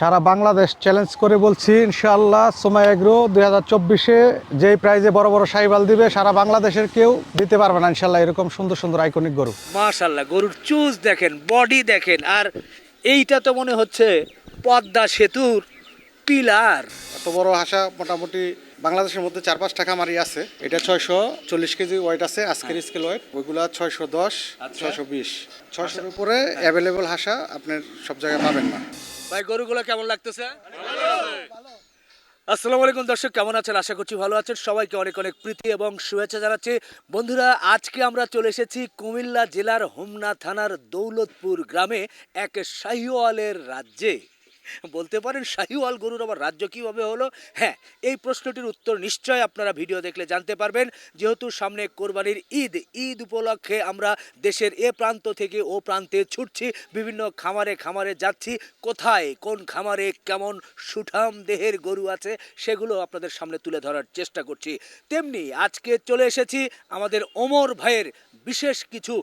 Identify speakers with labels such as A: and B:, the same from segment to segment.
A: সারা Bangladesh challenge করে বলছি ইনশাআল্লাহ সোমা এগ্রো দুই হাজার চব্বিশে যেই প্রাইজে বড় বড় সাইবাল দিবে সারা বাংলাদেশের কেউ দিতে পারবে না ইনশাল্লাহ এরকম সুন্দর সুন্দর আইকনিক গরু।
B: মাশাল্লাহ গরুর চুজ দেখেন বডি দেখেন আর এইটা তো মনে হচ্ছে পদ্মা সেতুর পিলার।
A: এত বড় হাসা মোটামুটি বাংলাদেশের মধ্যে চার পাঁচ টাকা মারি আছে। এটা ছয়শো চল্লিশ কেজি ওয়েট আছে আজকের স্কেল ওয়েট ওইগুলা ছয়শো দশ
B: আচ্ছা।
A: ছয়শো বিশ। ছয়শোর উপরে অ্যাভেলেবল হাসা আপনার সব জায়গায় পাবেন না।
B: ভাই, গরুগুলো কেমন লাগতেছে? আসসালামু আলাইকুম দর্শক, কেমন আছেন? আশা করছি ভালো আছেন। সবাইকে অনেক অনেক প্রীতি এবং শুভেচ্ছা জানাচ্ছি। বন্ধুরা, আজকে আমরা চলে এসেছি কুমিল্লা জেলার হোমনা থানার দৌলতপুর গ্রামে এক শাহিওয়ালের রাজ্যে। বলতে পারেন শাহিওয়াল গরুর আবার রাজ্য কীভাবে হলো? হ্যাঁ এই প্রশ্নটির উত্তর নিশ্চয় আপনারা ভিডিও দেখলে জানতে পারবেন। যেহেতু সামনে কোরবানির ঈদ ঈদ উপলক্ষে আমরা দেশের এ প্রান্ত থেকে ও প্রান্তে ছুটছি, বিভিন্ন খামারে খামারে যাচ্ছি, কোথায়, কোন খামারে কেমন সুঠাম দেহের গরু আছে সেগুলো আপনাদের সামনে তুলে ধরার চেষ্টা করছি। তেমনি আজকে চলে এসেছি আমাদের ওমর ভাইয়ের বিশেষ কিছু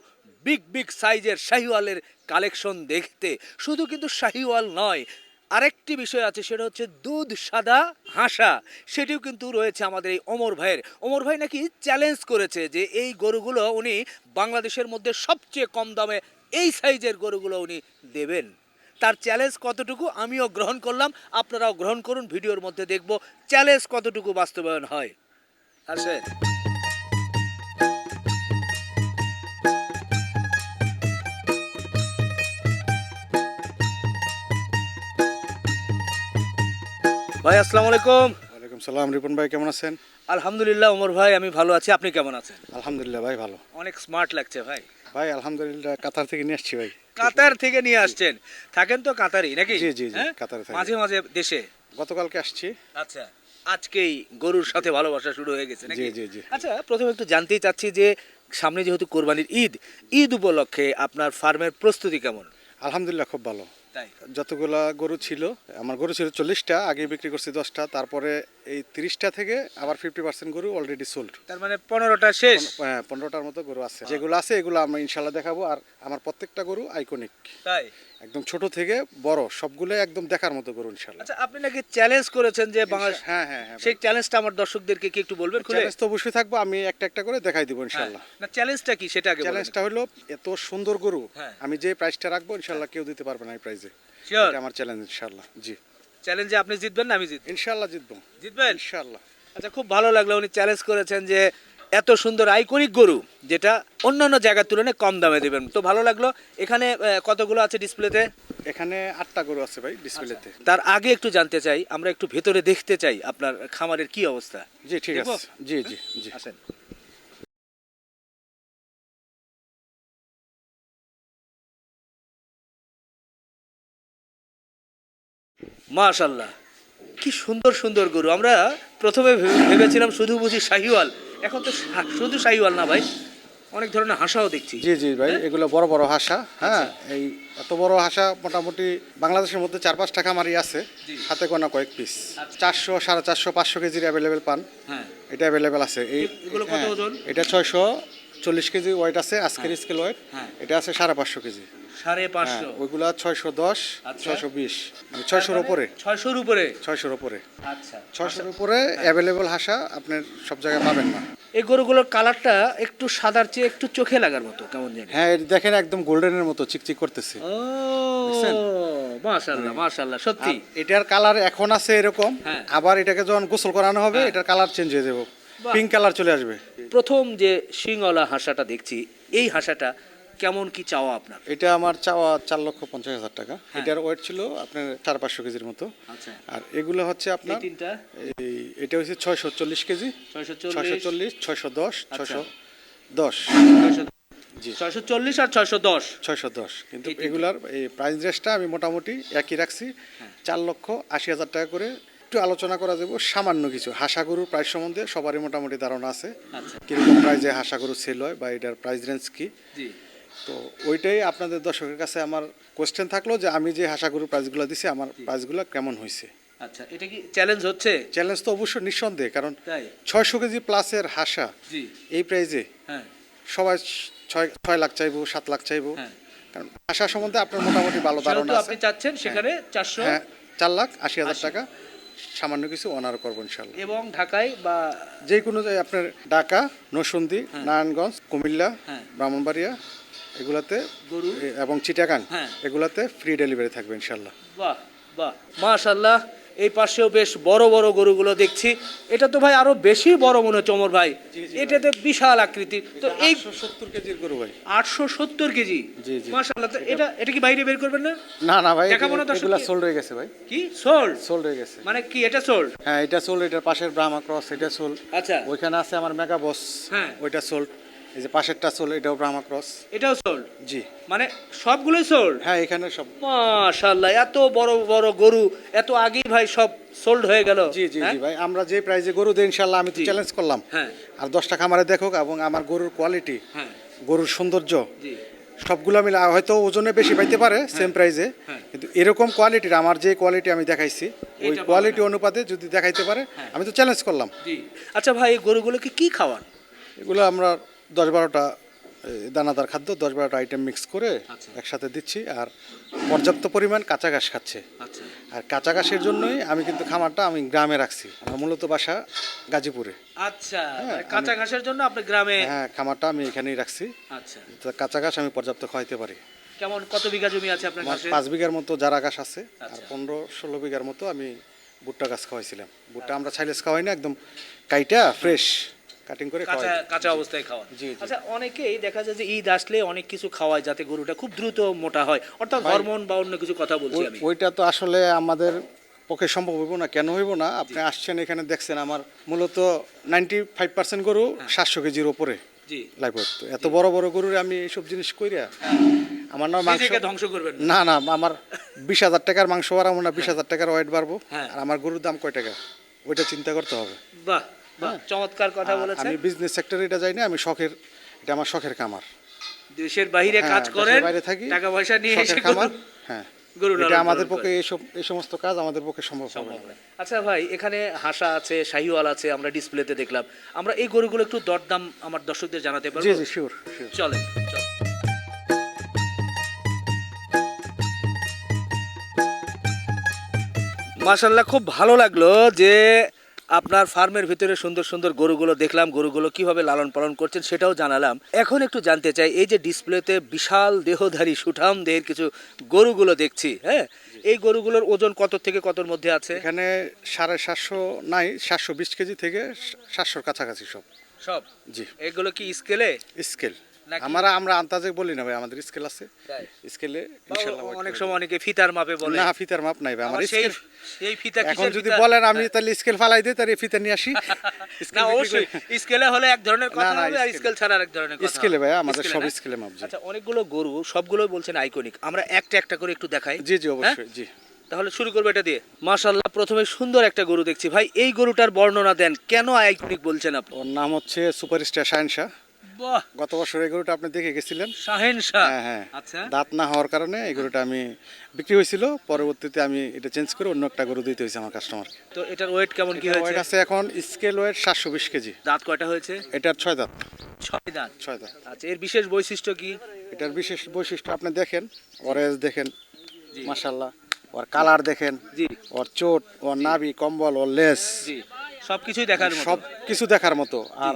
B: বিগ বিগ সাইজের শাহিওয়ালের কালেকশন দেখতে। শুধু কিন্তু শাহিওয়াল নয় আরেকটি বিষয় আছে, সেটা হচ্ছে দুধ সাদা হাসা। সেটিও কিন্তু রয়েছে আমাদের এই অমর ভাইয়ের। অমর ভাই নাকি চ্যালেঞ্জ করেছে যে এই গরুগুলো উনি বাংলাদেশের মধ্যে সবচেয়ে কম দামে এই সাইজের গরুগুলো উনি দেবেন। তার চ্যালেঞ্জ কতটুকু আমিও গ্রহণ করলাম। আপনারাও গ্রহণ করুন, ভিডিওর মধ্যে দেখব চ্যালেঞ্জ কতটুকু বাস্তবায়ন হয়। আসে ভাই আসসালামু আলাইকুম।
A: ওয়ালাইকুম সালাম রিপন ভাই কেমন আছেন?
B: আলহামদুলিল্লাহ ওমর ভাই আমি ভালো আছি। আপনি কেমন আছেন?
A: আলহামদুলিল্লাহ ভাই ভালো।
B: অনেক স্মার্ট লাগছে ভাই।
A: ভাই আলহামদুলিল্লাহ কাতার থেকে নিয়ে আসছি ভাই।
B: কাতার থেকে নিয়ে আসছেন? থাকেন তো কাতারই নাকি?
A: জি, জি, জি,
B: হ্যাঁ?
A: কাতারে থাকি।
B: মাঝে মাঝে দেশে।
A: গতকালকে আসছি।
B: আচ্ছা আজকেই গরুর সাথে ভালোবাসা শুরু হয়ে গেছে নাকি?
A: জি, জি, জি।
B: আচ্ছা প্রথমে একটু জানতেই চাচ্ছি যে সামনে যেহেতু কোরবানির ঈদ ঈদ উপলক্ষে আপনার ফার্মের প্রস্তুতি কেমন?
A: আলহামদুলিল্লাহ খুব ভালো।
B: তাই?
A: যতগুলা গরু ছিল আমার গরু ছিল চল্লিশটা আগে বিক্রি করছি দশটা তারপরে এই তিরিশটা থেকে আবার ফিফটি পার্সেন্ট গরু অলরেডি সোল্ড
B: তার মানে পনেরোটা শেষ?
A: পনেরোটার মতো গরু আছে। যেগুলো আছে এগুলো আমরা ইনশাল্লাহ দেখাবো আর আমার প্রত্যেকটা গরু আইকনিক
B: তাই?
A: একদম ছোট থেকে বড় সবগুলো একদম দেখার মতো গরু ইনশাল্লাহ
B: আচ্ছা আপনি নাকি চ্যালেঞ্জ করেছেন যে বাংলাদেশ
A: হ্যাঁ হ্যাঁ হ্যাঁ
B: সেই চ্যালেঞ্জটা আমার দর্শকদেরকে কি একটু বলবেন খুলে?
A: চ্যালেঞ্জ তো অবশ্যই থাকব আমি একটা একটা করে দেখাই দিব
B: হ্যাঁ।
A: ইনশাল্লাহ
B: না চ্যালেঞ্জটা কি সেটা আগে
A: চ্যালেঞ্জটা হলো এত সুন্দর গরু
B: হ্যাঁ।
A: আমি যে প্রাইসটা রাখব ইনশাল্লাহ কেউ দিতে পারবে না এই প্রাইসে এটা আমার চ্যালেঞ্জ ইনশাল্লাহ জি।
B: চ্যালেঞ্জে আপনি জিতবেন না আমি জিতবো?
A: ইনশাল্লাহ জিতবো।
B: জিতবেন?
A: ইনশাল্লাহ
B: আচ্ছা খুব ভালো লাগল উনি চ্যালেঞ্জ করেছেন যে এত সুন্দর আইকনিক গরু যেটা অন্যান্য জায়গার তুলনায় কম দামে দেবেন। তো ভালো লাগল এখানে কতগুলো আছে ডিসপ্লেতে?
A: এখানে আটটা গরু আছে ভাই ডিসপ্লেতে।
B: তার আগে একটু জানতে চাই আমরা একটু ভেতরে দেখতে চাই আপনার খামারের কি অবস্থা।
A: জি ঠিক আছে। জি জি জি।
B: আসেন। মাশাল্লাহ কি সুন্দর সুন্দর গরু। আমরা প্রথমে ভেবে- ভেবেছিলাম শুধু বুঝি শাহিওয়াল। এখন তো শুধু শাহিওয়াল না ভাই। অনেক ধরনের হাঁসাও দেখছি।
A: জি জি ভাই এগুলো বড় বড় হাসা। হ্যাঁ এই এত বড় হাসা মোটামুটি বাংলাদেশের মধ্যে চার পাঁচ টাকা মারি আছে হাতে গোনা কয়েক পিস চারশো সাড়ে চারশো পাঁচশো কেজির অ্যাভেলেবেল পান।
B: হ্যাঁ।
A: এটা অ্যাভেলেবেল আছে। এই
B: কত
A: হ্যাঁ, এটা ছয়শো চল্লিশ কেজি ওয়েট আছে আজকের স্কেল ওয়েট
B: হ্যাঁ।
A: এটা আছে সাড়ে পাঁচশো কেজি।
B: সাড়ে
A: হ্যাঁ
B: পাঁচশো।
A: ওইগুলা ছয়শো দশ
B: আচ্ছা।
A: ছয়শো বিশ। মানে ছয়শোর উপরে।
B: ছয়শোর উপরে?
A: ছয়শোর উপরে।
B: আচ্ছা।
A: ছয়শোর উপরে অ্যাভেলেবল হাসা আপনার সব জায়গায় পাবেন না।
B: এই গরুগুলোর কালারটা একটু সাদার চেয়ে একটু চোখে লাগার মতো কেমন জানি।
A: হ্যাঁ দেখেন একদম গোল্ডেনের মতো চিকচিক করতেছে।
B: ও মাশাআল্লাহ মাশাআল্লাহ সত্যি।
A: এটার কালার এখন আছে এরকম
B: হ্যাঁ।
A: আবার এটাকে যখন গোসল করানো হবে
B: হ্যাঁ।
A: এটার কালার চেঞ্জ হয়ে যাবে। পিঙ্ক কালার চলে আসবে।
B: প্রথম যে শিংওয়ালা হাঁসাটা দেখছি এই হাঁসাটা কেমন কি চাওয়া আপনার?
A: এটা আমার চাওয়া চার লক্ষ পঞ্চাশ হাজার টাকা।
B: হ্যাঁ।
A: এটার ওয়েট ছিল আপনার চার পাঁচশো কেজির মতো।
B: আচ্ছা।
A: আর এগুলো হচ্ছে আপনার
B: তিনটা?
A: এই এটা হচ্ছে ছয়শো চল্লিশ কেজি।
B: ছয়শো চল্লিশ।
A: ছয়শো দশ
B: আচ্ছা।
A: ছয়শো দশ।
B: ছয়শো চল্লিশ আর ছয়শো দশ।
A: ছয়শো দশ। কিন্তু এগুলার এই প্রাইস রেঞ্জটা আমি মোটামুটি একই রাখছি।
B: হ্যাঁ।
A: চার লক্ষ আশি হাজার টাকা করে একটু আলোচনা করা যাবে সামান্য কিছু। হাসা গরুর প্রাইস সম্বন্ধে সবারই মোটামুটি ধারণা আছে।
B: আচ্ছা।
A: কীরকম প্রাইজে হাসা গরু সেল হয় বা এটার প্রাইস রেঞ্জ কি। তো ওইটাই আপনাদের দর্শকের কাছে আমার কোয়েশ্চেন থাকল যে আমি যে হাসা গরুর প্রাইসগুলো দিছি আমার প্রাইসগুলো কেমন হয়েছে
B: আচ্ছা এটা কি চ্যালেঞ্জ হচ্ছে?
A: চ্যালেঞ্জ তো অবশ্যই নিঃসন্দেহে কারণ ছয়শো কেজি প্লাসের হাসা এই প্রাইজে
B: হ্যাঁ।
A: সবাই ছয় ছয় লাখ চাইব সাত লাখ চাইব।
B: হ্যাঁ।
A: কারণ হাসা সম্বন্ধে আপনার মোটামুটি ভালো ধারণা
B: আপনি চাচ্ছেন সেখানে চারশো
A: হ্যাঁ চার লাখ আশি হাজার টাকা সামান্য কিছু অনার করব ইনশাল্লাহ
B: এবং ঢাকায় বা
A: যে কোনো আপনার ঢাকা নরসন্দী নারায়ণগঞ্জ কুমিল্লা
B: হ্যাঁ।
A: ব্রাহ্মণবাড়িয়া এগুলাতে
B: গরু।
A: এবং চিটাগাং
B: হ্যাঁ।
A: এগুলাতে ফ্রি ডেলিভারি থাকবে ইনশাল্লাহ
B: বাহ বাহ। মাশাল্লাহ এই পাশেও বেশ বড় বড় গরুগুলো দেখছি। এটা তো ভাই আরও বেশি বড় মনে হচ্ছে অমর ভাই। এটাতে বিশাল আকৃতি। তো এই
A: সত্তর কেজির গরু ভাই।
B: আটশো সত্তর কেজি?
A: জি, জি।
B: মাশাল্লাহ তো এটা এটা কি বাইরে বের করবেন না?
A: না না ভাই
B: দেখাবো না দর্শককে?
A: এগুলা সোল্ড হয়ে গেছে ভাই।
B: কি? সোল্ড
A: সোল্ড হয়ে গেছে।
B: মানে কি এটা সোল্ড
A: হ্যাঁ এটা সোল্ড এটার পাশের ব্রাহ্মা ক্রস এটা সোল্ড
B: আচ্ছা।
A: ওইখানে আছে আমার মেগা বস
B: হ্যাঁ।
A: ওইটা সোল্ড এই যে পাশেরটা সোল্ড এটাও ব্রাহ্মা ক্রস
B: এটাও সোল্ড
A: জি।
B: মানে সবগুলোই সোল্ড
A: হ্যাঁ এখানে সব।
B: মাশাল্লাহ এত বড় বড় গরু এত আগেই ভাই সব সোল্ড হয়ে গেল।
A: জি জি
B: হ্যাঁ?
A: জি ভাই আমরা যে প্রাইজে গরু দিই ইনশাল্লাহ আমি তো চ্যালেঞ্জ করলাম।
B: হ্যাঁ।
A: আর দশটা খামারে দেখুক এবং আমার গরুর কোয়ালিটি
B: হ্যাঁ।
A: গরুর সৌন্দর্য
B: জি।
A: সবগুলো মিলে হয়তো ওজনে বেশি পাইতে পারে সেম প্রাইজে
B: হ্যাঁ।
A: কিন্তু এরকম কোয়ালিটির আমার যে কোয়ালিটি আমি দেখাইছি ওই কোয়ালিটি অনুপাতে যদি দেখাইতে পারে
B: হ্যাঁ।
A: আমি তো চ্যালেঞ্জ করলাম।
B: জি। আচ্ছা ভাই এই গরুগুলোকে কি খাওয়ান?
A: এগুলো আমরা দশ বারোটা দানাদার খাদ্য দশ বারোটা আইটেম মিক্স করে
B: আচ্ছা।
A: একসাথে দিচ্ছি আর পর্যাপ্ত পরিমাণ কাঁচা ঘাস খাচ্ছে।
B: আচ্ছা।
A: আর কাঁচা ঘাসের জন্যই আমি কিন্তু খামারটা আমি গ্রামে রাখছি। আমার মূলত বাসা গাজীপুরে।
B: আচ্ছা
A: হ্যাঁ,
B: মানে কাঁচা ঘাসের জন্য আপনি গ্রামে
A: হ্যাঁ খামারটা আমি এখানেই রাখছি।
B: আচ্ছা।
A: কাঁচা ঘাস আমি পর্যাপ্ত খাওয়াইতে পারি।
B: কেমন কত বিঘা জমি আছে আপনার কাছে?
A: পাঁচ বিঘার মতো জারা ঘাস আছে। আর
B: আচ্ছা।
A: পনেরো ষোলো বিঘার মতো আমি ভুট্টা গাছ খাওয়াইছিলাম। ভুট্টা আমরা ছাইলেস খাওয়াই না একদম কাইটা ফ্রেশ। কাটিং করে
B: কাঁচা কাঁচা অবস্থায় খাওয়া।
A: জি।
B: আচ্ছা অনেকেই দেখা যায় যে ঈদ আসলে অনেক কিছু খাওয়ায় যাতে গরুটা খুব দ্রুত মোটা হয়। অর্থাৎ হরমোন বা অন্য কিছু কথা বলছি আমি।
A: ওইটা তো আসলে আমাদের পক্ষে সম্ভব হইব না। কেন হইব না? আপনি আসছেন এখানে দেখছেন আমার মূলত নাইনটি ফাইভ পার্সেন্ট গরু
B: হ্যাঁ।
A: সাতশো কেজির ওপরে লাইভ তো এত বড় বড় গরুরে আমি এইসব জিনিস কইরা আমার না মাংস
B: ধ্বংস করবেন না।
A: না আমার বিশ হাজার টাকার মাংস বাড়াবো না বিশ হাজার টাকার ওয়েট বাড়বো।
B: হ্যাঁ।
A: আর আমার গরুর দাম কয় টাকা? ওইটা চিন্তা করতে হবে।
B: বাহ! চমৎকার কথা বলেছেন।
A: আমি বিজনেস সেক্টরে এটা যাই না আমি শখের এটা আমার শখের খামার।
B: দেশের বাইরে
A: হ্যাঁ,
B: কাজ করেন
A: বাইরে থাকি
B: টাকা পয়সা নিয়ে এসে গরু-
A: হ্যাঁ। এটা আমাদের পক্ষে এই সমস্ত কাজ আমাদের পক্ষে সম্ভব হবে
B: আচ্ছা ভাই এখানে হাসা আছে শাহিওয়াল আছে আমরা ডিসপ্লেতে দেখলাম। আমরা এই গরুগুলো একটু দরদাম আমার দর্শকদের জানাতে
A: জি
B: পারব?
A: জি শিওর শিওর
B: চলেন চল। মাশাল্লাহ খুব ভালো লাগল যে আপনার ফার্মের ভিতরে সুন্দর সুন্দর গরুগুলো দেখলাম গরুগুলো কীভাবে লালন পালন করছেন সেটাও জানালাম। এখন একটু জানতে চাই এই যে ডিসপ্লেতে বিশাল দেহধারী সুঠাম দেহের কিছু গরুগুলো দেখছি হ্যাঁ? এই গরুগুলোর ওজন কত থেকে কতর মধ্যে আছে?
A: এখানে সাড়ে সাতশো নাই সাতশো বিশ কেজি থেকে সাতশোর কাছাকাছি সব।
B: সব?
A: জি।
B: এগুলো কি স্কেলে?
A: স্কেল। আমরা আমরা আন্তাজে বলি না ভাই আমাদের স্কেল আছে। স্কেলে
B: বা
A: ইনশাল্লাহ
B: অনেক সময় অনেকে ফিতার মাপে বলে।
A: না ফিতার মাপ নাই ভাই আমার স্কেল
B: সেই ফিতা
A: এখন যদি বলেন আমি তাহলে স্কেল ফালাই দিই তাহলে ফিতা নিয়ে আসি।
B: না অবশ্যই। স্কেলে হলে এক ধরনের কথা হবে আর
A: স্কেল
B: ছাড়া আরেক ধরনের কথা
A: স্কেলে ভাই আমাদের সব? স্কেলে মাপ
B: আচ্ছা অনেকগুলো গরু সবগুলো বলছেন আইকনিক আমরা একটা একটা করে একটু দেখাই।
A: জি জি
B: হ্যাঁ?
A: অবশ্যই জি।
B: তাহলে শুরু করব এটা দিয়ে। মাশাল্লাহ প্রথমে সুন্দর একটা গরু দেখছি। ভাই এই গরুটার বর্ণনা দেন। কেন আইকনিক বলছেন আপনি?
A: ওর নাম হচ্ছে সুপারস্টার শাহিন শাহ। গত বছর এই গরুটা আপনি দেখে গেছিলেন।
B: শাহেন শাহ।
A: হ্যাঁ হ্যাঁ।
B: আচ্ছা।
A: দাঁত না হওয়ার কারণে এই গরুটা আমি বিক্রি হয়েছিল। পরবর্তীতে আমি এটা চেঞ্জ করে অন্য একটা গরু দিতে হয়েছে আমার কাস্টমার
B: তো এটার ওয়েট কেমন কি হয়েছে?
A: ওয়েট আছে এখন স্কেল ওয়েট সাতশো বিশ কেজি।
B: দাঁত কয়টা হয়েছে?
A: এটার ছয় দাঁত।
B: ছয় দাঁত।
A: ছয় দাঁত।
B: আচ্ছা এর বিশেষ বৈশিষ্ট্য কি?
A: এটার বিশেষ বৈশিষ্ট্য আপনি দেখেন অরেঞ্জ দেখেন
B: জি।
A: মাসাল্লাহ ওর কালার দেখেন
B: জি।
A: ওর চোট ওর নাভি কম্বল ওর লেস
B: জি। সবকিছুই দেখার মতো।
A: সব কিছু দেখার মতো। আর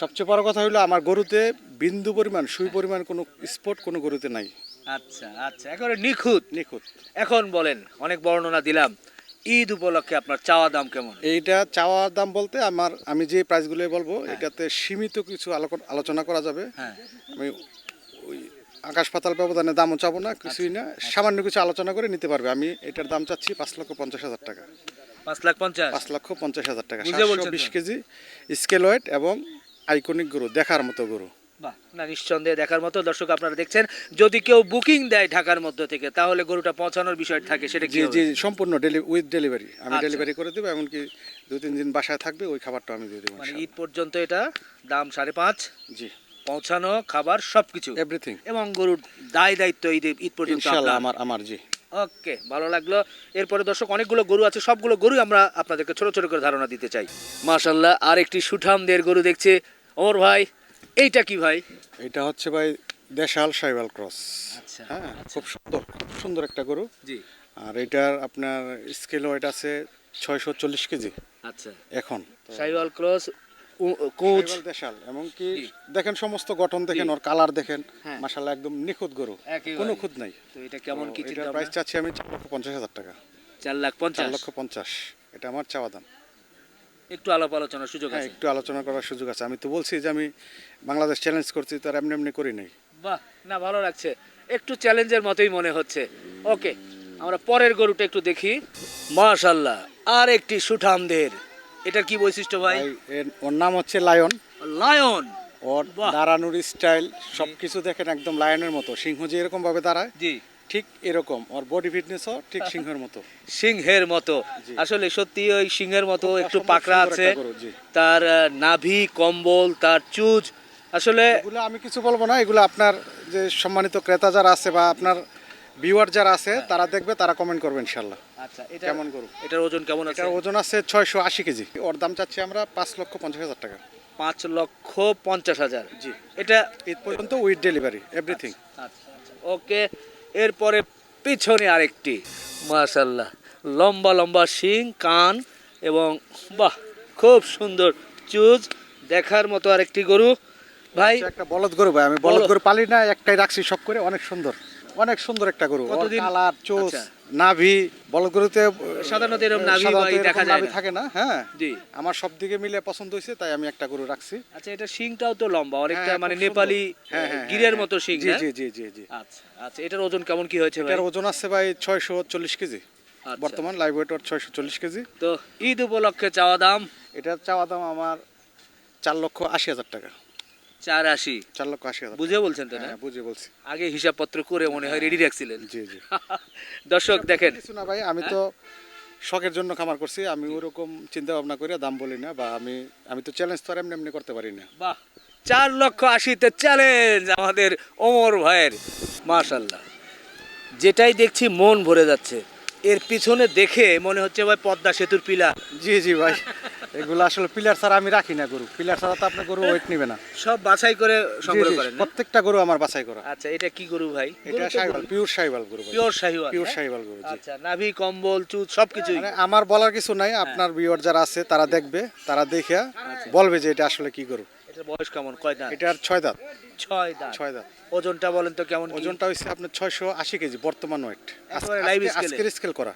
A: সবচেয়ে বড় কথা হলো আমার গরুতে বিন্দু পরিমাণ সুই পরিমাণ কোনো স্পট কোনো গরুতে নাই।
B: আচ্ছা আচ্ছা একেবারে নিখুঁত।
A: নিখুঁত।
B: এখন বলেন অনেক বর্ণনা দিলাম ঈদ উপলক্ষে আপনার চাওয়া দাম কেমন?
A: এইটা চাওয়া দাম বলতে আমার আমি যে প্রাইসগুলো বলব
B: হ্যাঁ।
A: এটাতে সীমিত কিছু আলোক- আলোচনা করা যাবে।
B: হ্যাঁ।
A: আমি ওই আকাশ পাতাল ব্যবধানে দামও চাবো না কিছুই
B: আচ্ছা,
A: না সামান্য কিছু আলোচনা করে নিতে পারবে। আমি এটার দাম চাচ্ছি পাঁচ লক্ষ পঞ্চাশ হাজার টাকা।
B: পাঁচ লাখ পঞ্চাশ?
A: পাঁচ লক্ষ পঞ্চাশ হাজার টাকা? বিশ কেজি স্কেল ওয়েট এবং আইকনিক গরু দেখার মতো গরু।
B: বাহ না নিঃসন্দেহে দেখার মতো। দর্শক আপনারা দেখছেন যদি কেউ বুকিং দেয় ঢাকার মধ্যে থেকে তাহলে গরুটা পৌঁছানোর বিষয় থাকে সেটা কি
A: জি? জি সম্পূর্ণ উইথ ডেলিভারি আমি
B: আচ্ছা।
A: ডেলিভারি করে দেবো এমনকি দু তিন দিন বাসায় থাকবে ওই খাবারটা আমি দিয়ে দেবো
B: মানে ঈদ পর্যন্ত এটা দাম সাড়ে পাঁচ।
A: জি।
B: পৌঁছানো খাবার সবকিছু।
A: এভরিথিং
B: এবং গরুর দায় দায়িত্ব ঈদ ঈদ পর্যন্ত
A: আমার আমার জি।
B: ওকে ভালো লাগল। এরপরে দর্শক অনেকগুলো গরু আছে সবগুলো গরু আমরা আপনাদেরকে ছোট ছোট করে ধারণা দিতে চাই। মাশাল্লাহ আর একটি সুঠামদের গরু দেখছে। ওর ভাই এইটা কি ভাই?
A: এটা হচ্ছে ভাই দেশাল সাইবাল ক্রস।
B: আচ্ছা
A: হ্যাঁ খুব সুন্দর খুব সুন্দর একটা গরু।
B: জি।
A: আর এটার আপনার স্কেল ওয়েট আছে ছয়শো চল্লিশ কেজি।
B: আচ্ছা।
A: এখন।
B: সাইওয়াল ক্রস কোচ
A: দেশাল এমনকি দেখেন সমস্ত গঠন দেখেন ওর কালার দেখেন
B: হ্যাঁ।
A: একদম নিখুঁত গরু কোনো খুঁত নাই।
B: তো এটা কেমন কি চিন্তা
A: প্রাইস চাচ্ছি আমি চার লক্ষ পঞ্চাশ হাজার টাকা।
B: চার লাখ পঞ্চাশ?
A: লক্ষ পঞ্চাশ এটা আমার চাওয়া দাম।
B: একটু আলাপ আলোচনার সুযোগ
A: হ্যাঁ
B: আছে।
A: একটু আলোচনা করার সুযোগ আছে। আমি তো বলছি যে আমি বাংলাদেশ চ্যালেঞ্জ করছি তার এমনি এমনি করি নাই।
B: বাহ না ভালো লাগছে। একটু চ্যালেঞ্জের মতোই মনে হচ্ছে। ওকে আমরা পরের গরুটা একটু দেখি। মাশাল্লাহ আর একটি সুঠামদের। এটার কি বৈশিষ্ট্য ভাই?
A: ওর নাম হচ্ছে লায়ন।
B: লায়ন!
A: ওর। দাঁড়ানোর স্টাইল সবকিছু দেখেন একদম লায়নের মতো। সিংহ যে এরকম ভাবে দাঁড়ায়
B: জি।
A: ঠিক এরকম। ওর বডি ফিটনেসও ঠিক সিংহের মতো।
B: সিংহের মতো। আসলে সত্যি ওই সিংহের মতো একটু পাকড়া আছে। তার নাভি কম্বল তার চুজ। আসলে
A: এগুলো আমি কিছু বলব না এগুলো আপনার যে সম্মানিত ক্রেতা যারা আছে বা আপনার ভিউয়ার যারা আছে তারা দেখবে তারা কমেন্ট করবে ইনশাল্লাহ
B: আচ্ছা এটা
A: কেমন গরু?
B: এটার ওজন কেমন আছে?
A: এটার ওজন আছে ছয়শো আশি কেজি। ওর দাম চাচ্ছি আমরা পাঁচ লক্ষ পঞ্চাশ হাজার টাকা।
B: পাঁচ লক্ষ পঞ্চাশ হাজার।
A: জি।
B: এটা
A: ঈদ পর্যন্ত উইথ ডেলিভারি এভরিথিং
B: আচ্ছা আচ্ছা। ওকে এরপরে পিছনে আরেকটি। মাশাল্লাহ লম্বা লম্বা শিং কান এবং বাহ খুব সুন্দর চুজ। দেখার মতো আরেকটি গরু। ভাই
A: একটা বলদ গরু ভাই আমি বলদ
B: বলদ।
A: গরু পালি না একটাই রাখছি সব করে অনেক সুন্দর। অনেক সুন্দর একটা গরু। কালার চোচ
B: আচ্ছা।
A: নাভি বলদ গরুতে
B: সাধারণত এরকম নাভি দেখা যায়
A: থাকে না হ্যাঁ?
B: জি।
A: আমার সব দিকে মিলে পছন্দ হয়েছে তাই আমি একটা গরু রাখছি।
B: আচ্ছা এটা শিংটাও তো লম্বা অনেকটা
A: হ্যাঁ,
B: মানে নেপালি
A: হ্যাঁ, হ্যাঁ,
B: গিরের মতো শিং
A: জি জি জি জি জি।
B: আচ্ছা আচ্ছা এটার ওজন কেমন কি হয়েছে ভাই?
A: এটার ওজন আছে ভাই ছয়শো চল্লিশ কেজি
B: আচ্ছা।
A: বর্তমান লাইভ ওয়েট ওর ছয়শো চল্লিশ কেজি।
B: তো ঈদ উপলক্ষে চাওয়া দাম?
A: এটার চাওয়া দাম আমার চার লক্ষ আশি হাজার টাকা।
B: চার আশি।
A: চার লক্ষ আশি হাজার।
B: বুঝে বলছেন তো না?
A: হ্যাঁ বুঝে বলছি।
B: আগে হিসাবপত্র করে মনে হয় রেডি রাখছিলেন।
A: জি জি।
B: দর্শক দেখেন।
A: কিছু না ভাই আমি তো শখের জন্য খামার করছি আমি ওরকম চিন্তা ভাবনা করে দাম বলি না বা আমি আমি তো চ্যালেঞ্জ তো আর এমনি এমনি করতে পারি না।
B: বাহ চার লক্ষ আশিতে চ্যালেঞ্জ আমাদের ওমর ভাইয়ের মাশাল্লাহ যেটাই দেখছি মন ভরে যাচ্ছে। এর পিছনে দেখে মনে হচ্ছে ভাই পদ্মা সেতুর পিলা
A: জি জি ভাই। এগুলো আসলে পিলার ছাড়া আমি রাখি না গরু। পিলার ছাড়া তো আপনার গরু ওয়েট নিবে না।
B: সব বাছাই করে সংগ্রহ করেন
A: প্রত্যেকটা গরু আমার বাছাই করা।
B: আচ্ছা এটা কি গরু ভাই?
A: এটা সাইবাল পিওর সাইবাল গরু
B: পিওর শাহিওয়াল
A: পিওর
B: হ্যাঁ?
A: সাইবাল গরু জি।
B: আচ্ছা নাভি কম্বল চুত সবকিছুই।
A: মানে আমার বলার কিছু নাই। আপনার ভিউয়ার যারা আছে তারা দেখবে তারা দেখে বলবে যে এটা আসলে কি গরু।
B: এটার বয়স কেমন? কয় দাঁত?
A: এটার ছয় দাঁত।
B: ছয় দাঁত।
A: ছয় দাঁত।
B: ওজনটা বলেন তো কেমন
A: ওজনটা হচ্ছে আপনার ছয়শো আশি কেজি বর্তমান ওয়েট আজকের স্কেল করা।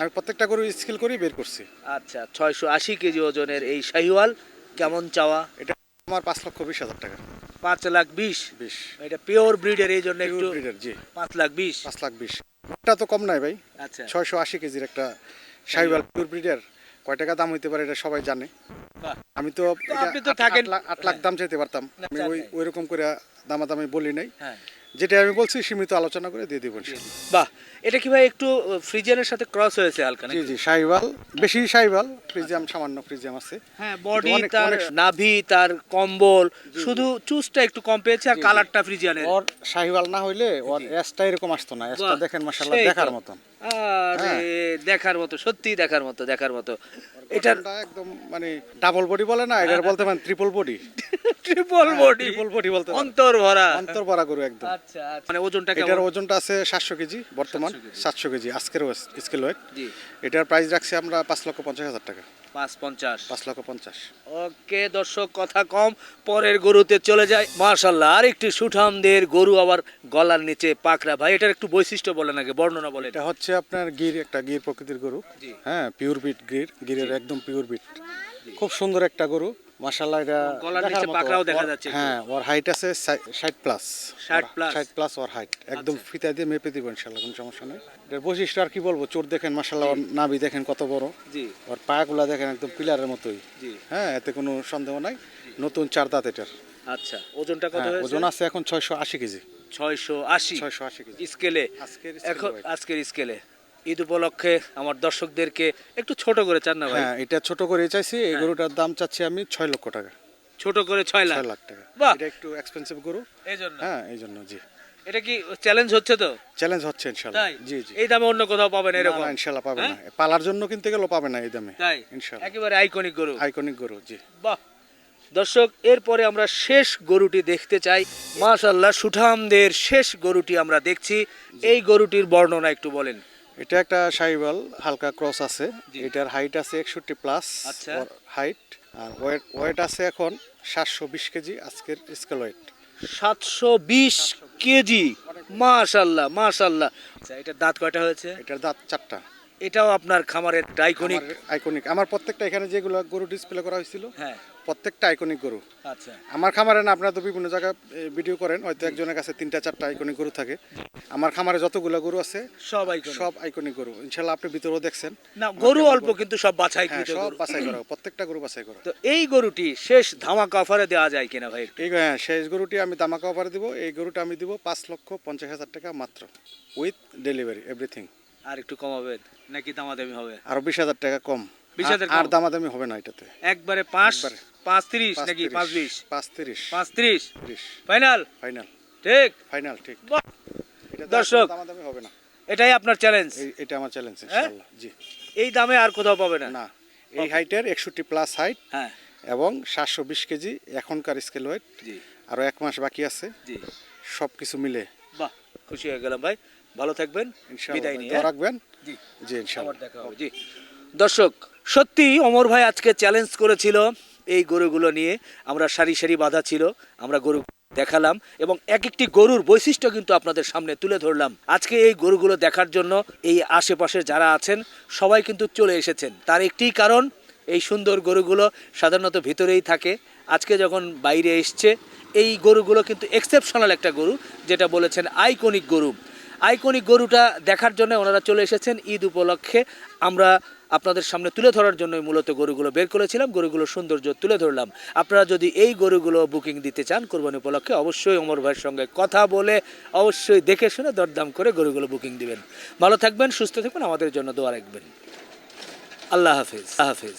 A: আমি প্রত্যেকটা গরু স্কেল করেই বের করছি।
B: আচ্ছা ছয়শো আশি কেজি ওজনের এই শাহিওয়াল কেমন চাওয়া?
A: এটা আমার পাঁচ লক্ষ বিশ হাজার টাকা।
B: পাঁচ লাখ বিশ?
A: বিশ।
B: এটা পিওর ব্রিডের এই জন্য একটু
A: ব্রিডার জি।
B: পাঁচ লাখ বিশ।
A: পাঁচ লাখ বিশ। ওটা তো কম নাই ভাই।
B: আচ্ছা।
A: ছয়শো আশি কেজির একটা সাইবাল পিওর ব্রিডার কয় টাকা দাম হইতে পারে এটা সবাই জানে। আমি তো
B: আপনি তো থাকেন-
A: আট লাখ- দাম চাইতে পারতাম। আমি ওই ওই রকম করে দামাদামি বলি নাই।
B: হ্যাঁ।
A: যেটা আমি বলছি সীমিত আলোচনা করে দিয়ে দিব
B: বাহ এটা কি ভাই একটু ফ্রিজিয়ানের সাথে ক্রস হয়েছে হালকা
A: জি? জি সাইবাল বেশি সাইবাল ফ্রিজিয়াম সামান্য ফ্রিজিয়াম আছে।
B: হ্যাঁ বডি তার নাভি তার কম্বল শুধু চুজটা একটু কম পেয়েছে আর কালারটা ফ্রিজিয়ানের।
A: ওর সাহিওয়াল না হইলে ওর এসটা এরকম আসতো না। এসটা দেখেন মাশাআল্লাহ দেখার মতন।
B: আরে
A: হ্যাঁ।
B: দেখার মতো সত্যি দেখার মতো দেখার মতো।
A: এটা একদম মানে ডাবল বডি বলে না এটা বলতে পারেন triple body
B: triple body
A: triple body বলতে
B: অন্তর ভরা।
A: অন্তর ভরা গরু একদম।
B: আচ্ছা আচ্ছা। মানে ওজনটা
A: এটার ওজনটা আছে সাতশো কেজি বর্তমান
B: 700 কেজি।
A: সাতশো কেজি আজকের স্কেল ওয়েট।
B: জি।
A: এটার প্রাইস রাখছি আমরা পাঁচ লক্ষ পঞ্চাশ হাজার টাকা।
B: পাঁচ পঞ্চাশ।
A: পাঁচ লক্ষ পঞ্চাশ।
B: ওকে দর্শক কথা কম পরের গরুতে চলে যায়। মার্শাল্লাহ আরেকটি সুঠামদের গরু আবার গলার নিচে পাকড়া। ভাই এটার একটু বৈশিষ্ট্য বলেন আগে বর্ণনা বলে
A: এটা হচ্ছে আপনার গির একটা গির প্রকৃতির গরু। হ্যাঁ পিওর বিট গির গিরের একদম পিওর বিট খুব সুন্দর একটা গরু। মাশাআল্লাহ এটা
B: গলার নিচে। পাকড়াও দেখা যাচ্ছে
A: হ্যাঁ ওর হাইট আছে ষাট প্লাস
B: 60 plus?
A: ষাট প্লাস ওর হাইট একদম
B: আচ্ছা।
A: ফিতা দিয়ে মেপে দিব ইনশাল্লাহ কোনো সমস্যা নেই। এটার বৈশিষ্ট্য আর কি বলব? চোর দেখেন মাশাআল্লাহ ওর নাভি দেখেন কত বড়।
B: জি।
A: ওর পায়াগুলা দেখেন একদম পিলারের মতোই।
B: জি।
A: হ্যাঁ এতে কোনো সন্দেহ নাই। নতুন চার দাঁত এটার।
B: আচ্ছা ওজনটা কত
A: হ্যাঁ,
B: হয়েছে?
A: ওজন আছে এখন ছয়শো আশি কেজি।
B: ছয়শো আশি।
A: ছয়শো আশি কেজি।
B: স্কেলে।
A: আজকের
B: আজকের স্কেলে। ঈদ উপলক্ষে আমার দর্শকদেরকে একটু ছোট করে চান না ভাই?
A: হ্যাঁ এটা ছোট করে চাইছি। এই গরুটার দাম চাচ্ছি আমি ছয় লক্ষ টাকা।
B: ছোট করে ছয় লাখ?
A: লাখ টাকা।
B: বাহ।
A: এটা একটু এক্সপেন্সিভ গরু।
B: এই জন্য
A: হ্যাঁ এই জন্য জি।
B: এটা কি চ্যালেঞ্জ হচ্ছে তো?
A: চ্যালেঞ্জ হচ্ছে ইনশাল্লাহ
B: তাই?
A: জি জি।
B: এই দামে অন্য কোথাও পাবেন
A: না,
B: এরকম?
A: না, ইনশাল্লাহ পাবে
B: হ্যাঁ?
A: না। পালার জন্য কিনতে গেলেও পাবে না এই দামে।
B: তাই?
A: ইনশাল্লাহ
B: একেবারে আইকনিক গরু।
A: আইকনিক গরু জি।
B: বাহ! দর্শক এরপরে আমরা শেষ গরুটি দেখতে চাই। মাশাল্লাহ সুঠামদের শেষ গরুটি আমরা দেখছি। এই গরুটির বর্ণনা একটু বলেন।
A: এটা একটা সাইবাল হালকা ক্রস আছে। এটার হাইট আছে একষট্টি প্লাস
B: আচ্ছা।
A: হাইট আর ওয়েট ওয়েট আছে এখন সাতশো বিশ কেজি আজকের স্কেল ওয়েট
B: সাতশো বিশ। কেজি। মাশাল্লাহ মাশাল্লাহ। আচ্ছা এটার দাঁত কয়টা হয়েছে?
A: এটার দাঁত চারটা।
B: এটাও আপনার খামারের ডাইকনিক।
A: আইকনিক আমার প্রত্যেকটা এখানে যেগুলো গরু ডিসপ্লে করা হয়েছিল
B: হ্যাঁ।
A: প্রত্যেকটা আইকনিক গরু।
B: আচ্ছা।
A: আমার খামারে না আপনারা তো বিভিন্ন জায়গায় ভিডিও করেন হয়তো একজনের কাছে তিনটা চারটা আইকনিক গরু থাকে। আমার খামারে যতগুলো গরু আছে
B: সব আইকনিক
A: সব আইকনিক গরু। ইনশাল্লাহ আপনি ভিতরেও দেখছেন।
B: না গরু অল্প কিন্তু সব বাছাই
A: হ্যাঁ সব বাছাই করা প্রত্যেকটা গরু বাছাই করা।
B: তো এই গরুটি শেষ ধামাকা অফারে দেওয়া যায় কিনা ভাই
A: এই হ্যাঁ শেষ গরুটি আমি দামাকা অফারে দিব এই গরুটা আমি দিব পাঁচ লক্ষ পঞ্চাশ হাজার টাকা মাত্র উইথ ডেলিভারি এভরিথিং
B: আর একটু কমাবেন নাকি দামাদামি হবে?
A: আরও বিশ হাজার টাকা কম।
B: বিশ
A: হাজার আর? দামাদামি হবে না এটাতে।
B: একবারে পাঁচ পাঁচ তিরিশ নাকি পাঁচ বিশ?
A: পাঁচ তিরিশ।
B: পাঁচ ত্রিশ? ফাইনাল
A: ফাইনাল
B: ঠিক?
A: ফাইনাল ঠিক।
B: দর্শক।
A: দামাদামি হবে না।
B: এটাই আপনার চ্যালেঞ্জ
A: এটা আমার চ্যালেঞ্জ? ইনশাআল্লাহ জি।
B: এই দামে আর কোথাও পাবে না?
A: না। এই হাইটের একষট্টি প্লাস হাইট
B: হ্যাঁ।
A: এবং সাতশো বিশ কেজি এখনকার স্কেল ওয়েট
B: জি।
A: আরও এক মাস বাকি আছে।
B: জি।
A: সব কিছু মিলে।
B: বাহ! খুশি হয়ে গেলাম ভাই। ভালো থাকবেন বিদায় নিয়ে?
A: রাখবেন?
B: জি
A: ইনশাআল্লাহ
B: দেখা হবে জি। দর্শক সত্যি অমর ভাই আজকে চ্যালেঞ্জ করেছিল এই গরুগুলো নিয়ে। আমরা সারি সারি বাঁধা ছিল আমরা গরু দেখালাম এবং এক একটি গরুর বৈশিষ্ট্য কিন্তু আপনাদের সামনে তুলে ধরলাম। আজকে এই গরুগুলো দেখার জন্য এই আশেপাশে যারা আছেন সবাই কিন্তু চলে এসেছেন। তার একটি কারণ এই সুন্দর গরুগুলো সাধারণত ভিতরেই থাকে। আজকে যখন বাইরে এসছে এই গরুগুলো কিন্তু এক্সেপশনাল একটা গরু যেটা বলেছেন আইকনিক গরু। আইকনিক গরুটা দেখার জন্য ওনারা চলে এসেছেন ঈদ উপলক্ষে। আমরা আপনাদের সামনে তুলে ধরার জন্যই মূলত গরুগুলো বের করেছিলাম, গরুগুলোর সৌন্দর্য তুলে ধরলাম। আপনারা যদি এই গরুগুলো বুকিং দিতে চান কোরবানি উপলক্ষে, অবশ্যই অমর ভাইয়ের সঙ্গে কথা বলে অবশ্যই দেখে শুনে দরদাম করে গরুগুলো বুকিং দিবেন। ভালো থাকবেন, সুস্থ থাকবেন, আমাদের জন্য দোয়া রাখবেন। আল্লাহ হাফিজ হাফিজ।